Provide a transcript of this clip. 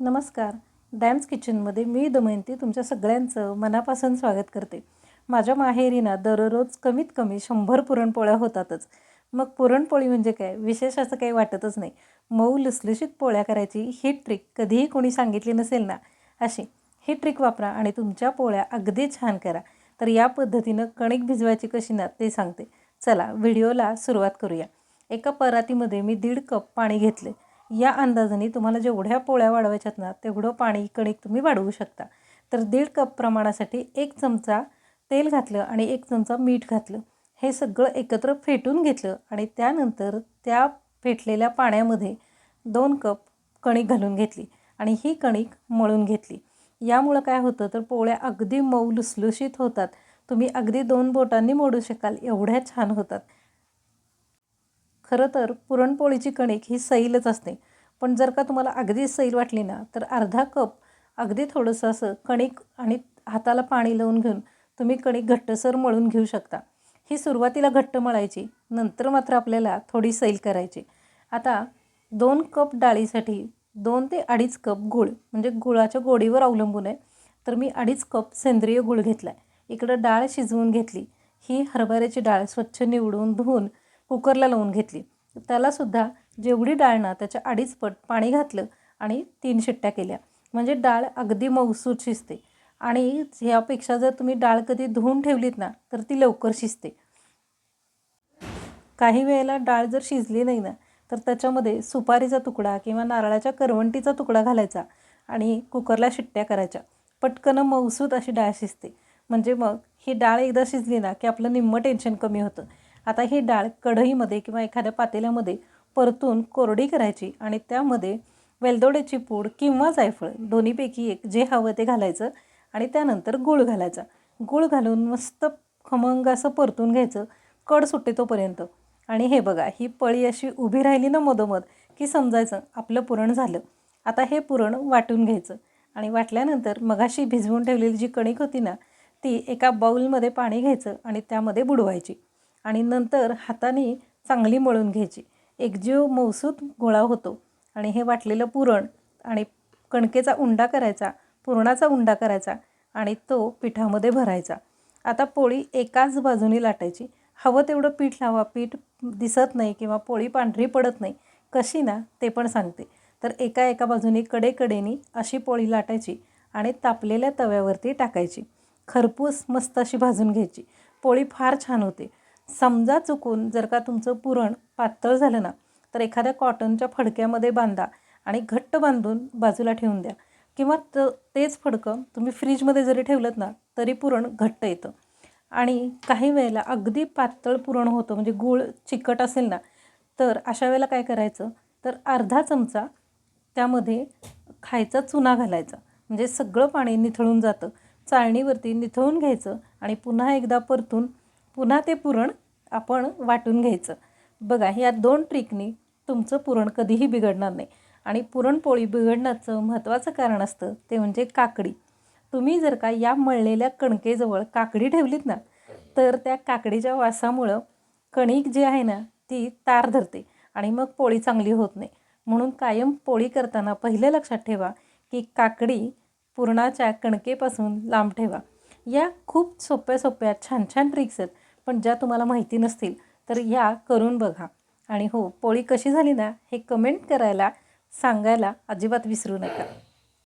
नमस्कार. डॅम्स किचनमध्ये मी दमयंती तुमच्या सगळ्यांचं मनापासून स्वागत करते. माझ्या माहेरीना दररोज कमीत कमी शंभर पुरणपोळ्या होतातच. मग पुरणपोळी म्हणजे काय? विशेष असं काही वाटतच नाही. मऊ लुसलुशीत पोळ्या करायची ही ट्रिक कधीही कोणी सांगितली नसेल ना? अशी. ही ट्रिक वापरा आणि तुमच्या पोळ्या अगदी छान करा. तर या पद्धतीनं कणिक भिजवायची कशी ना ते सांगते. चला व्हिडिओला सुरुवात करूया. एका परातीमध्ये मी दीड कप पाणी घेतले. या अंदाजाने तुम्हाला जेवढ्या पोळ्या वाढवायच्यात ना तेवढं पाणी कणिक तुम्ही वाढवू शकता. तर दीड कप प्रमाणासाठी एक चमचा तेल घातलं आणि एक चमचा मीठ घातलं. हे सगळं एकत्र फेटून घेतलं आणि त्यानंतर त्या फेटलेल्या पाण्यामध्ये दोन कप कणिक घालून घेतली आणि ही कणिक मळून घेतली. यामुळं काय होतं तर पोळ्या अगदी मऊ लुसलुशीत होतात. तुम्ही अगदी दोन बोटांनी मोडू शकाल एवढ्या छान होतात. खरं तर पुरणपोळीची कणिक ही सैलच असते. पण जर का तुम्हाला अगदी सैल वाटली ना तर अर्धा कप अगदी थोडंसं असं कणिक आणि हाताला पाणी लावून घेऊन तुम्ही कणिक घट्टसर मळून घेऊ शकता. ही सुरुवातीला घट्ट मळायची नंतर मात्र आपल्याला थोडी सैल करायची. आता दोन कप डाळीसाठी दोन ते अडीच कप गूळ म्हणजे गुळाच्या गोडीवर अवलंबून आहे. तर मी अडीच कप सेंद्रिय गूळ घेतला आहे इकडं डाळ शिजवून घेतली. ही हरभऱ्याची डाळ स्वच्छ निवडून धुवून कुकरला लावून घेतली. त्यालासुद्धा जेवढी डाळ ना त्याच्या अडीच पट पाणी घातलं आणि तीन शिट्ट्या केल्या. म्हणजे डाळ अगदी मऊसूत शिजते. आणि ह्यापेक्षा जर तुम्ही डाळ कधी धुवून ठेवलीत ना तर ती लवकर शिजते. काही वेळेला डाळ जर शिजली नाही ना तर त्याच्यामध्ये सुपारीचा तुकडा किंवा नारळाच्या करवंटीचा तुकडा घालायचा आणि कुकरला शिट्ट्या करायच्या. पटकन मऊसूत अशी डाळ शिजते. म्हणजे मग ही डाळ एकदा शिजली ना की आपलं निम्मं टेन्शन कमी होतं. आता ही डाळ कढईमध्ये किंवा एखाद्या पातेल्यामध्ये परतून कोरडी करायची आणि त्यामध्ये वेलदोड्याची पूड किंवा जायफळ दोन्हीपैकी एक जे हवं ते घालायचं आणि त्यानंतर गूळ घालायचा. गूळ घालून मस्त खमंग असं परतून घ्यायचं कड सुटे तोपर्यंत आणि हे बघा ही पळी अशी उभी राहिली ना मधोमध की समजायचं आपलं पुरण झालं. आता हे पुरण वाटून घ्यायचं आणि वाटल्यानंतर मगाशी भिजवून ठेवलेली जी कणिक होती ना ती एका बाऊलमध्ये पाणी घ्यायचं आणि त्यामध्ये बुडवायची. आणि नंतर हाताने चांगली मळून घ्यायची. एकजीव मौसूत गोळा होतो. आणि हे वाटलेलं पुरण आणि कणकेचा उंडा करायचा पुरणाचा उंडा करायचा आणि तो पिठामध्ये भरायचा. आता पोळी एकाच बाजूने लाटायची. हवं तेवढं पीठ लावा. पीठ दिसत नाही किंवा पोळी पांढरी पडत नाही. कशी ना ते पण सांगते. तर एका एका बाजूने कडेकडेनी अशी पोळी लाटायची आणि तापलेल्या तव्यावरती टाकायची. खरपूस मस्त अशी भाजून घ्यायची. पोळी फार छान होते. समजा चुकून जर का तुमचं पुरण पातळ झालं ना तर एखाद्या कॉटनच्या फडक्यामध्ये बांधा आणि घट्ट बांधून बाजूला ठेवून द्या. किंवा त तेच फडकं तुम्ही फ्रीजमध्ये जरी ठेवलं ना तरी पुरण घट्ट येतं. आणि काही वेळेला अगदी पातळ पुरण होतं म्हणजे गूळ चिकट असेल ना तर अशा वेळेला काय करायचं? तर अर्धा चमचा त्यामध्ये खायचा चुना घालायचा. म्हणजे सगळं पाणी निथळून जातं. चाळणीवरती निथळून घ्यायचं आणि पुन्हा एकदा परतून पुन्हा ते पुरण आपण वाटून घ्यायचं. बघा ह्या दोन ट्रिकनी तुमचं पुरण कधीही बिघडणार नाही. आणि पुरणपोळी बिघडण्याचं महत्त्वाचं कारण असतं ते म्हणजे काकडी. तुम्ही जर का या मळलेल्या कणकेजवळ काकडी ठेवलीत ना तर त्या काकडीच्या वासामुळं कणिक जी आहे ना ती तार धरते आणि मग पोळी चांगली होत नाही. म्हणून कायम पोळी करताना पहिले लक्षात ठेवा की काकडी पुरणाच्या कणकेपासून लांब ठेवा. या खूप सोप्या सोप्या छान छान ट्रिक्स आहेत. पण ज्या तुम्हाला माहिती नसतील तर ह्या करून बघा. आणि हो पोळी कशी झाली ना हे कमेंट करायला सांगायला अजिबात विसरू नका.